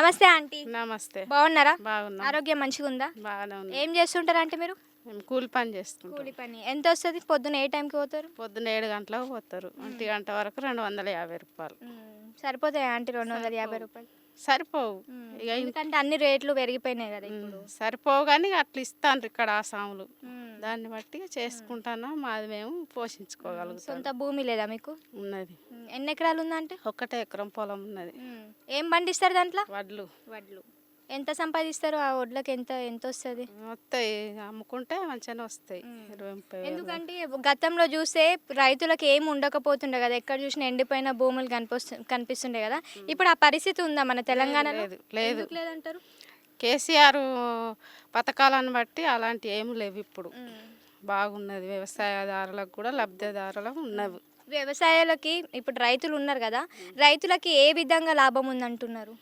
నమస్తే ఆంటీ. నమస్తే. బాగున్నారా? బాగున్నాం. ఆరోగ్యం మంచిగా ఉందా బాగానే ఉంది. ఏం చేస్తుంటారు అంటే మీరు? మేము కూలి పని చేసుకుంటాం కూలి పని. ఎంత వస్తుంది? పొద్దున ఏ టైంకి పోతారు? పొద్దున్న ఏడు గంటలకు పోతారు. ఒంటి గంట వరకు రెండు వందల యాభై రూపాయలు. సరిపోతాయి ఆంటీ రెండు వందల యాభై రూపాయలు? సరిపోవు. ఇక ఇన్- ఎందుకంటే అన్ని రేట్లు పెరిగిపోయినాయి కదా ఇప్పుడు. సరిపోవు కానీ అట్లా ఇస్తాను ఇక్కడ ఆ సాములు. దాన్ని బట్టి చేసుకుంటాను మాది మేము పోషించుకోగలుగుతాం. సొంత భూమి లేదా మీకు? ఉన్నది. ఎన్ని ఎకరాలు ఉందంటే? ఒక్కటే ఎకరం పొలం ఉన్నది. ఏం పండిస్తారు దాంట్లో? వడ్లు. వడ్లు. ఎంత సంపాదిస్తారు? ఆ వడ్లకి ఎంత ఎంత వస్తుంది? వస్తాయి. అమ్ముకుంటే మంచిగానే వస్తాయి. ఇరవై ముప్పై వేలు. ఎందుకంటే గతంలో చూస్తే రైతులకు ఏం ఉండకపోతుండే కదా. ఎక్కడ చూసినా ఎండిపోయిన భూములు కనిపిస్తు కనిపిస్తుండే కదా. ఇప్పుడు ఆ పరిస్థితి ఉందా మన తెలంగాణలో? లేదు లేదు. ఎందుకు లేదంటారు? కేసీఆర్ పథకాలను బట్టి అలాంటి ఏమి లేవు ఇప్పుడు. బాగున్నది. వ్యవసాయదారులకు కూడా లబ్ధిదారులకు ఉన్నవి. వ్యవసాయాలకి ఇప్పుడు రైతులు ఉన్నారు కదా. రైతులకి ఏ విధంగా లాభం ఉందంటున్నారు?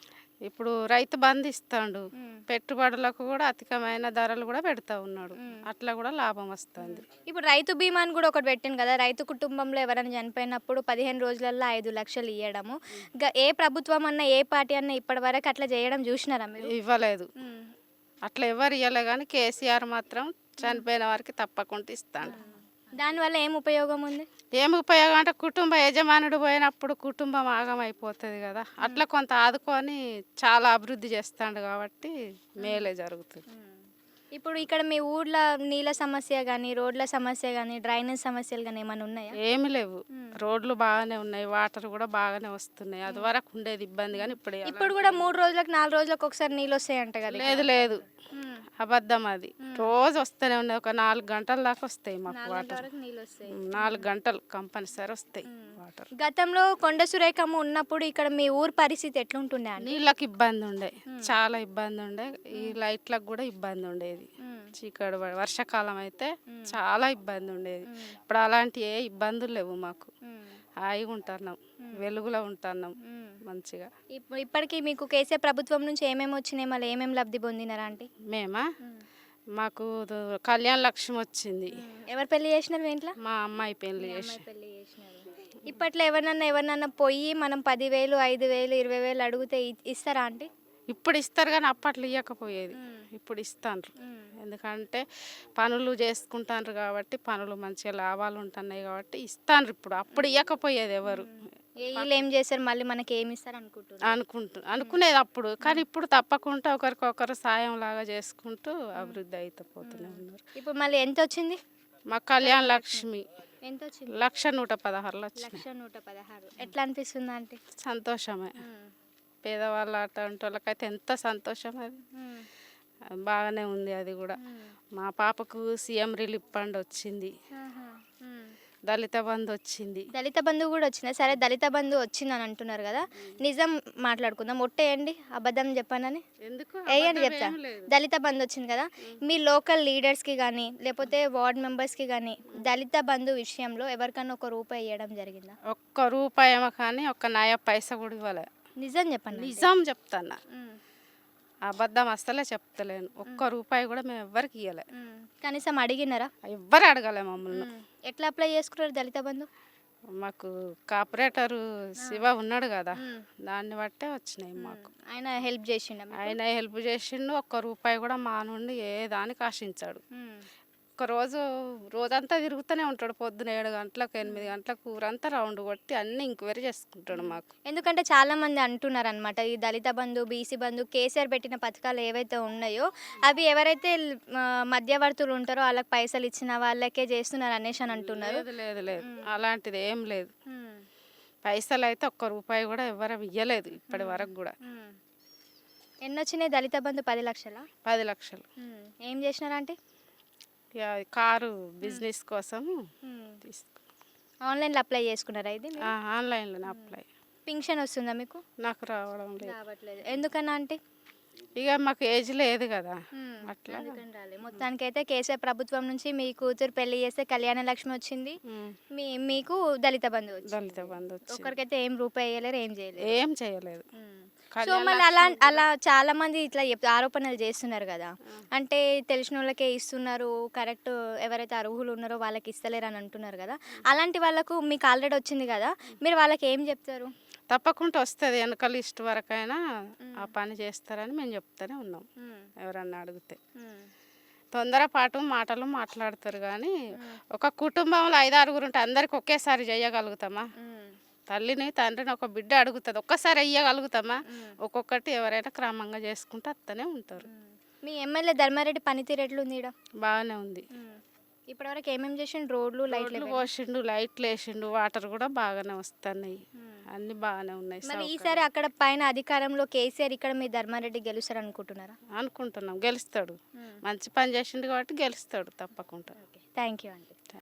ఇప్పుడు రైతు బంధు ఇస్తాడు పెట్టుబడులకు కూడా అధికమైన ధరలు కూడా పెడతా ఉన్నాడు. అట్లా కూడా లాభం వస్తుంది. ఇప్పుడు రైతు బీమాని కూడా ఒకటి పెట్టింది కదా. రైతు కుటుంబంలో ఎవరైనా చనిపోయినప్పుడు పదిహేను రోజులలో ఐదు లక్షలు ఇవ్వడము ఏ ప్రభుత్వం అన్నా ఏ పార్టీ అన్నా ఇప్పటి వరకు అట్లా చేయడం చూసినారా మీరు? ఇవ్వలేదు. అట్లా ఎవరు ఇవ్వలే కానీ కేసీఆర్ మాత్రం చనిపోయిన వారికి తప్పకుండా ఇస్తాడు. దానివల్ల ఏం ఉపయోగం ఉంది? ఏమి ఉపయోగం అంటే కుటుంబ యజమానుడు పోయినప్పుడు కుటుంబం ఆగం అయిపోతుంది కదా. అట్లా కొంత ఆదుకొని చాలా అభివృద్ధి చేస్తాడు కాబట్టి మేలే జరుగుతుంది. ఇప్పుడు ఇక్కడ మీ ఊర్లో నీళ్ళ సమస్య కానీ రోడ్ల సమస్య కానీ డ్రైనేజ్ సమస్యలు కానీ ఏమైనా ఉన్నాయా? ఏమి లేవు. రోడ్లు బాగానే ఉన్నాయి వాటర్ కూడా బాగానే వస్తున్నాయి. అది వరకు ఉండేది ఇబ్బంది కానీ ఇప్పుడు ఇప్పుడు కూడా మూడు రోజులకు నాలుగు రోజులకు ఒకసారి నీళ్ళు వస్తాయంట కదా లేదు లేదు. అబద్ధం అది. రోజు వస్తూనే ఉన్నాయి ఒక నాలుగు గంటల దాకా వస్తాయి మాకు వాటర్. నాలుగు గంటలు కంపల్సరీ వస్తాయి వాటర్. గతంలో కొండ సురేఖమ్మ ఉన్నప్పుడు ఇక్కడ మీ ఊరు పరిస్థితి ఎట్లుంటుండే నీళ్ళకి ఇబ్బంది ఉండే. చాలా ఇబ్బంది ఉండే. ఈ లైట్లకు కూడా ఇబ్బంది ఉండేది. చీకటి పడి- వర్షాకాలం అయితే చాలా ఇబ్బంది ఉండేది. ఇప్పుడు అలాంటి ఏ ఇబ్బందులు లేవు మాకు. హాయిగా ఉంటున్నాం. వెలుగులో ఉంటున్నాం మంచిగా. ఇప్పుడు ఇప్పటికీ మీకు కేసీఆర్ ప్రభుత్వం నుంచి ఏమేమి వచ్చినాయి? మళ్ళీ ఏమేమి లబ్ధి పొందినారా ఆంటీ? మేమా? మాకు కళ్యాణ లక్ష్మి వచ్చింది. ఎవరు పెళ్ళి చేసినారు ఇంట్లో మా అమ్మాయి పెళ్ళి చేసి. పెళ్ళి చేసినారు. ఇప్పట్లో ఎవరినన్నా ఎవరినన్నా పోయి మనం పదివేలు ఐదు వేలు ఇరవై వేలు అడిగితే ఇస్తారా ఆంటీ? ఇప్పుడు ఇస్తారు కానీ అప్పట్లో ఇవ్వకపోయేది ఇప్పుడు ఇస్తాండ్రు. ఎందుకంటే పనులు చేసుకుంటాండ్రు కాబట్టి పనులు మంచిగా లాభాలు ఉంటున్నాయి కాబట్టి ఇస్తాండ్రు ఇప్పుడు. అప్పుడు ఇవ్వకపోయేది ఎవరు. ఏ వీళ్ళు ఏం చేస్తారు మళ్ళీ మనకి ఏమి ఇస్తారు అనుకుంటున్నారు? అనుకుంటు అనుకునేది అప్పుడు. కానీ ఇప్పుడు తప్పకుండా ఒకరికొకరు సాయం లాగా చేసుకుంటూ అభివృద్ధి అయితే పోతూనే ఉన్నారు. ఇప్పుడు మళ్ళీ ఎంత వచ్చింది మా కళ్యాణ లక్ష్మి. ఎంత వచ్చింది లక్ష నూట వచ్చినాయి లక్ష నూట పదహారు. ఎట్లా అనిపిస్తుంది ఆంటీ? సంతోషమే. పేదవాళ్ళ అటువంటి వాళ్ళకైతే ఎంత సంతోషం అది. బాగానే ఉంది అది కూడా. మా పాపకు సీఎం రిలీఫ్ ఫండ్ వచ్చింది. దళిత బంధు వచ్చింది. దళిత బంధు కూడా వచ్చింది? సరే దళిత బంధు వచ్చింది అని అంటున్నారు కదా. నిజం మాట్లాడుకుందాం. ఒట్టేయండి అబద్ధం చెప్పానని. ఎందుకు? వేయండి చెప్తా. దళిత బంధు వచ్చింది కదా. మీ లోకల్ లీడర్స్కి కానీ లేకపోతే వార్డ్ మెంబర్స్కి కానీ దళిత బంధు విషయంలో ఎవరికన్నా ఒక రూపాయి ఇవ్వడం జరిగిందా? ఒక్క రూపాయి ఏమో కానీ ఒక్క నయ పైస కూడా ఇవ్వలే. నిజం చెప్పండి నిజం చెప్తాను? అబద్ధం అస్సలే చెప్తలేను. ఒక్క రూపాయి కూడా మేము ఎవ్వరికి ఇవ్వలే కనీసం అడిగినారా? ఎవ్వరు అడగలే మమ్మల్ని. ఎట్లా అప్లై చేసుకున్నారు దళిత బంధు? మాకు కార్పొరేటరు శివ ఉన్నాడు కదా దాన్ని బట్టే వచ్చినాయి మాకు. ఆయన హెల్ప్ చేసిండ ఆయన హెల్ప్ చేసిండు ఒక్క రూపాయి కూడా మా నుండి ఏ దానికి ఆశించాడు. ఒక రోజు రోజంతా తిరుగుతూనే ఉంటాడు పొద్దున ఏడు గంటలకు ఎనిమిది గంటలకు ఊరంతా రౌండ్ కొట్టి అన్ని ఎంక్వైరీ చేసుకుంటాడు మాకు. ఎందుకంటే చాలా మంది అంటున్నారు అనమాట ఈ దళిత బంధు బీసీ బంధు కేసీఆర్ పెట్టిన పథకాలు ఏవైతే ఉన్నాయో అవి ఎవరైతే మధ్యవర్తులు ఉంటారో వాళ్ళకి పైసలు ఇచ్చిన వాళ్ళకే చేస్తున్నారు అనేసి అని అంటున్నారు. లేదు లేదు అలాంటిది ఏం లేదు. పైసలు అయితే ఒక్క రూపాయి కూడా ఎవరు ఇయ్యలేదు ఇప్పటి వరకు కూడా. ఎన్ని వచ్చినాయి దళిత బంధు? పది లక్షల? పది లక్షలు. ఏం చేసినారంటే? కారు బిజినెస్ కోసం తీసుకు. ఆన్లైన్లో అప్లై చేసుకున్నారా ఇది ఆ, ఆన్లైన్లోనే అప్లై. పింఛన్ వస్తుందా మీకు? నాకు రావడం లేదు. రావట్లేదు. ఎందుకన్నా అంటే? ఇక మాకు ఏజ్ లేదు కదా. అట్లా. రాలే. మొత్తానికైతే కేసీఆర్ ప్రభుత్వం నుంచి మీ కూతురు పెళ్ళి చేస్తే కళ్యాణ లక్ష్మి వచ్చింది. ఉమ్, మీ మీకు దళిత బంధు వచ్చింది. దళిత బంధు వచ్చి ఒక్కరికైతే ఏం రూపాయి వేయలేరు ఏం చేయలేరు. ఏం చేయలేదు. సో మళ్ళీ అలా అలా చాలా మంది ఇట్లా చెప్- ఆరోపణలు చేస్తున్నారు కదా. అంటే తెలిసిన వాళ్ళకే ఇస్తున్నారు కరెక్ట్ ఎవరైతే అర్హులు ఉన్నారో వాళ్ళకి ఇస్తలేరు అని అంటున్నారు కదా. అలాంటి వాళ్ళకు మీకు ఆల్రెడీ వచ్చింది కదా. మీరు వాళ్ళకి ఏం చెప్తారు? తప్పకుండా వస్తుంది. వెనక లిస్ట్ వరకైనా ఆ పని చేస్తారని మేము చెప్తూనే ఉన్నాం. ఎవరన్నా అడిగితే. తొందరపాటు మాటలు మాట్లాడతారు కానీ ఒక కుటుంబంలో ఐదు ఆరుగురు ఉంటే అందరికి ఒకేసారి చేయగలుగుతామా? తల్లిని తండ్రిని ఒక బిడ్డ అడుగుతుంది. ఒక్కసారి ఇయ్యగలుగుతామా ఒక్కొక్కటి ఎవరైనా క్రమంగా చేసుకుంటూ అత్తనే ఉంటారు. మీ ఎమ్మెల్యే ధర్మారెడ్డి పనితీరు ఎట్లుంది ఈడ బాగానే ఉంది. ఇప్పటివరకు ఏమేమి చేసిండు? రోడ్లు లైట్లు పోసిండు లైట్లు వేసిండు వాటర్ కూడా బాగానే వస్తున్నాయి. అన్ని బాగానే ఉన్నాయి మరి. ఈసారి అక్కడ పైన అధికారంలో కేసీఆర్ ఇక్కడ మీ ధర్మారెడ్డి గెలుస్తారు అనుకుంటున్నారా? అనుకుంటున్నాం. గెలుస్తాడు. మంచి పని చేసిండు కాబట్టి గెలుస్తాడు తప్పకుండా. థ్యాంక్ యూ అండి.